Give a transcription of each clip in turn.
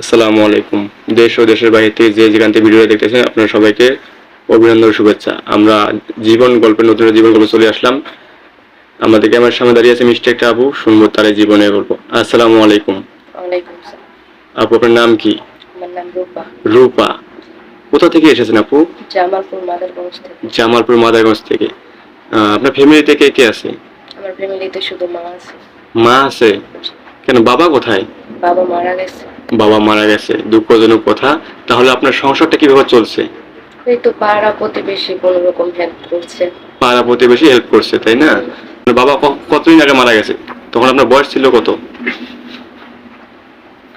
আসসালামু আলাইকুম। দেশ ও দেশের বাইরে থেকে যে যেখান থেকে ভিডিও দেখতেছেন আপনারা সবাইকে অভিনন্দন শুভেচ্ছা। আমরা জীবন গল্পের নতুন জীবন গল্প চলে আসলাম। আমাদের ক্যামেরার সামনে দাঁড়িয়ে আছে মিষ্টি একটা আপু শুনব তার জীবনের গল্প। আসসালামু আলাইকুম। আপু আপনার নাম কি? রূপা। কোথা থেকে এসেছেন আপু? জামালপুর মাদারগঞ্জ থেকে। জামালপুর মাদারগঞ্জ থেকে। আপনার ফ্যামিলিতে কে কে আছে? আমার ফ্যামিলিতে শুধু মা আছে। মা আছে। কেন বাবা কোথায়? বাবা মারা গেছে। বাবা মারা গেছে দুঃখজনক কথা। তাহলে আপনার সংসারটা কীভাবে চলছে? এই তো পাড়া প্রতিবেশী কোনো রকম হেল্প করছে। পাড়া প্রতিবেশী হেল্প করছে তাই না? বাবা কতদিন আগে মারা গেছে? তখন আপনার বয়স ছিল কত?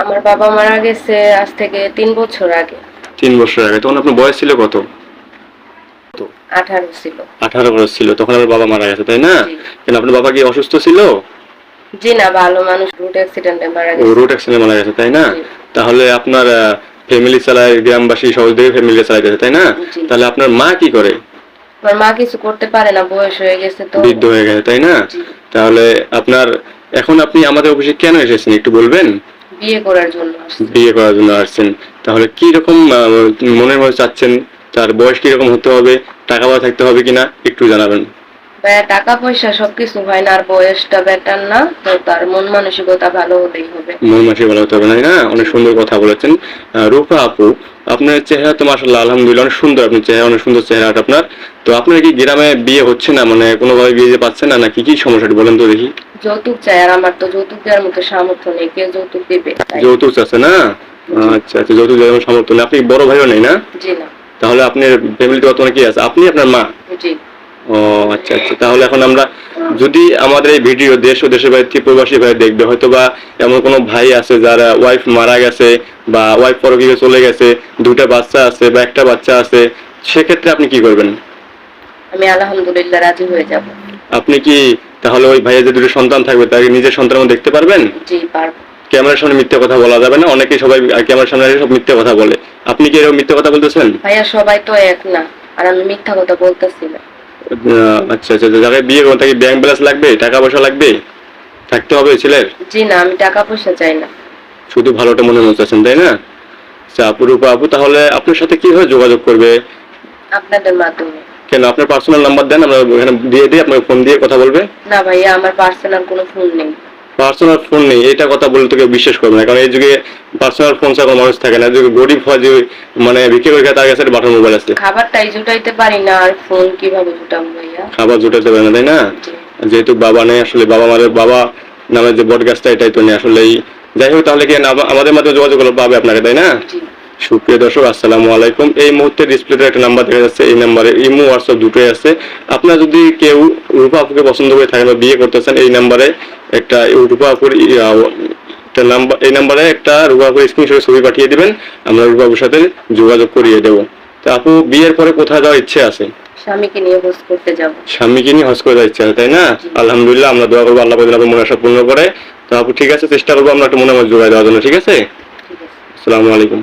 আমার বাবা মারা গেছে আজ থেকে তিন বছর আগে। তিন বছর আগে তখন আপনার বয়স ছিল কত? আঠারো ছিল। আঠারো বছর ছিল তখন আপনার বাবা মারা গেছে তাই না? কেন আপনার বাবা কি অসুস্থ ছিল? জি না ভালো মানুষ রুট অ্যাক্সিডেন্টে মারা গেছে। রোড অ্যাক্সিডেন্টে মারা গেছে তাই না? তাহলে আপনার ফ্যামিলি চালায় গ্রামবাসী ফ্যামিলি চালাইতেছে তাই না? তাহলে আপনার মা কি করে? আমার মা কিছু করতে পারে না বয়স হয়ে গেছে তো। বৃদ্ধ হয়ে গেছে তাই না? তাহলে আপনার এখন আপনি আমাদের অফিসে কেন এসেছেন একটু বলবেন? বিয়ে করার জন্য বিয়ে করার জন্য আসছেন। তাহলে কি রকম মনের মধ্যে চাচ্ছেন তার বয়স কি রকম হতে হবে টাকা পয়সা থাকতে হবে কিনা একটু জানাবেন। টাকা পয়সা সবকিছু হয় না আর বয়সটা বেটার না তো তার মন মানসিকতা ভালো হতেই হবে। মন ভালো হতে হবে না অনেক সুন্দর কথা বলেছেন। রূপা আপু আপনার চেহারা তো মাসাল্লাহ আলহামদুলিল্লাহ অনেক সুন্দর আপনার চেহারা অনেক সুন্দর চেহারাটা আপনার। তো আপনার কি গ্রামে বিয়ে হচ্ছে না মানে কোনোভাবে বিয়ে দিতে পারছেন না নাকি কি সমস্যাটা বলেন তো দেখি। যৌতুক চাই আর আমার তো যৌতুক দেওয়ার মতো সামর্থ্য নেই কে যৌতুক দিবে যৌতুক আছে না? আচ্ছা আচ্ছা যৌতুক দেওয়ার সামর্থ্য নেই আপনি বড় ভাইও নেই না? জি না। তাহলে আপনার ফ্যামিলিতে কত কি আছে? আপনি আপনার মা? জি। ও আচ্ছা আচ্ছা। তাহলে এখন আমরা যদি আমাদের এই ভিডিও দেশ ও দেশের বাইরে থেকে প্রবাসী ভাই দেখবে হয়তো বা এমন কোনো ভাই আছে যার ওয়াইফ মারা গেছে বা ওয়াইফ পরকীয় চলে গেছে দুটা বাচ্চা আছে বা একটা বাচ্চা আছে সেক্ষেত্রে আপনি কি করবেন? আমি আলহামদুলিল্লাহ রাজি হয়ে যাব। আপনি কি তাহলে ওই ভাইয়ের যে দুটো সন্তান থাকবে তাকে নিজের সন্তান মতো দেখতে পারবেন? জি পারব। ক্যামেরার সামনে মিথ্যে কথা বলা যাবে না অনেকেই সবাই ক্যামেরার সামনে সব মিথ্যে কথা বলে। আপনি কি এরকম মিথ্যে কথা বলতেছেন? ভাইয়া সবাই তো এক না আর আমি মিথ্যা কথা বলতেছি না। আচ্ছা আচ্ছা যাকে বিয়ে করুন তাকে ব্যাংক ব্যালেন্স লাগবে টাকা পয়সা লাগবে? থাকতে হবে ছেলের? জি না আমি টাকা পয়সা চাই না। শুধু ভালোটা মনে মনে চাচ্ছেন তাই না? আচ্ছা আপু রূপা আপু তাহলে আপনার সাথে কীভাবে যোগাযোগ করবে? আপনাদের মাধ্যমে। কেন আপনার পার্সোনাল নাম্বার দেন আমরা ওখানে দিয়ে দিই আপনাকে ফোন দিয়ে কথা বলবে? না ভাইয়া আমার পার্সোনাল কোনো ফোন নেই। পার্সোনাল ফোন নেই এটা কথা বললে তো কেউ বিশ্বাস করবে না। কারণ এই যুগে পার্সোনাল ফোন ছাড়া মানুষ থাকে না। যুগে গরিব হয় যে মানে বিক্রি করে তার কাছে বাটন মোবাইল আছে। খাবারটাই জুটাইতে পারি না আর ফোন কীভাবে জুটাবো ভাইয়া? খাবার জুটাইতে পারে না তাই না? যেহেতু বাবা নেই আসলে বাবা মাদের বাবা নামের যে বট গাছটা এটাই তো নেই আসলে যাই হোক তাহলে কি আমাদের মাধ্যমে যোগাযোগ করলে পাবে আপনাকে তাই না? সুপ্রিয় দর্শক আসসালামু আলাইকুম। এই মুহূর্তে ডিসপ্লেতে একটা নাম্বার দেখা যাচ্ছে। এই নাম্বারে ইমো হোয়াটসঅ্যাপ দুটোই আছে। আপনার যদি কেউ রূপা আপুকে পছন্দ করে থাকেন বা বিয়ে করতে চান এই নাম্বারে একটা রূপা আপুর নাম্বার এই নাম্বারে একটা রূপা আপুর স্ক্রিনশট ছবি পাঠিয়ে দিবেন। আমরা রূপা আপুর সাথে যোগাযোগ করিয়ে দেবো। তো আপু বিয়ের পরে কোথায় যাওয়ার ইচ্ছে আছে? স্বামীকে নিয়ে হোস্ট করতে যাব। স্বামীকে নিয়ে হজ করে যাওয়ার ইচ্ছে আছে তাই না? আলহামদুলিল্লাহ আমরা দোয়া করব আল্লাহ আপনার মনে আশা পূর্ণ করে। তো আপু ঠিক আছে চেষ্টা করব আমরা একটা মনে মনে যোগাযোগ দেওয়ার জন্য ঠিক আছে? ঠিক আছে। আসসালামু আলাইকুম।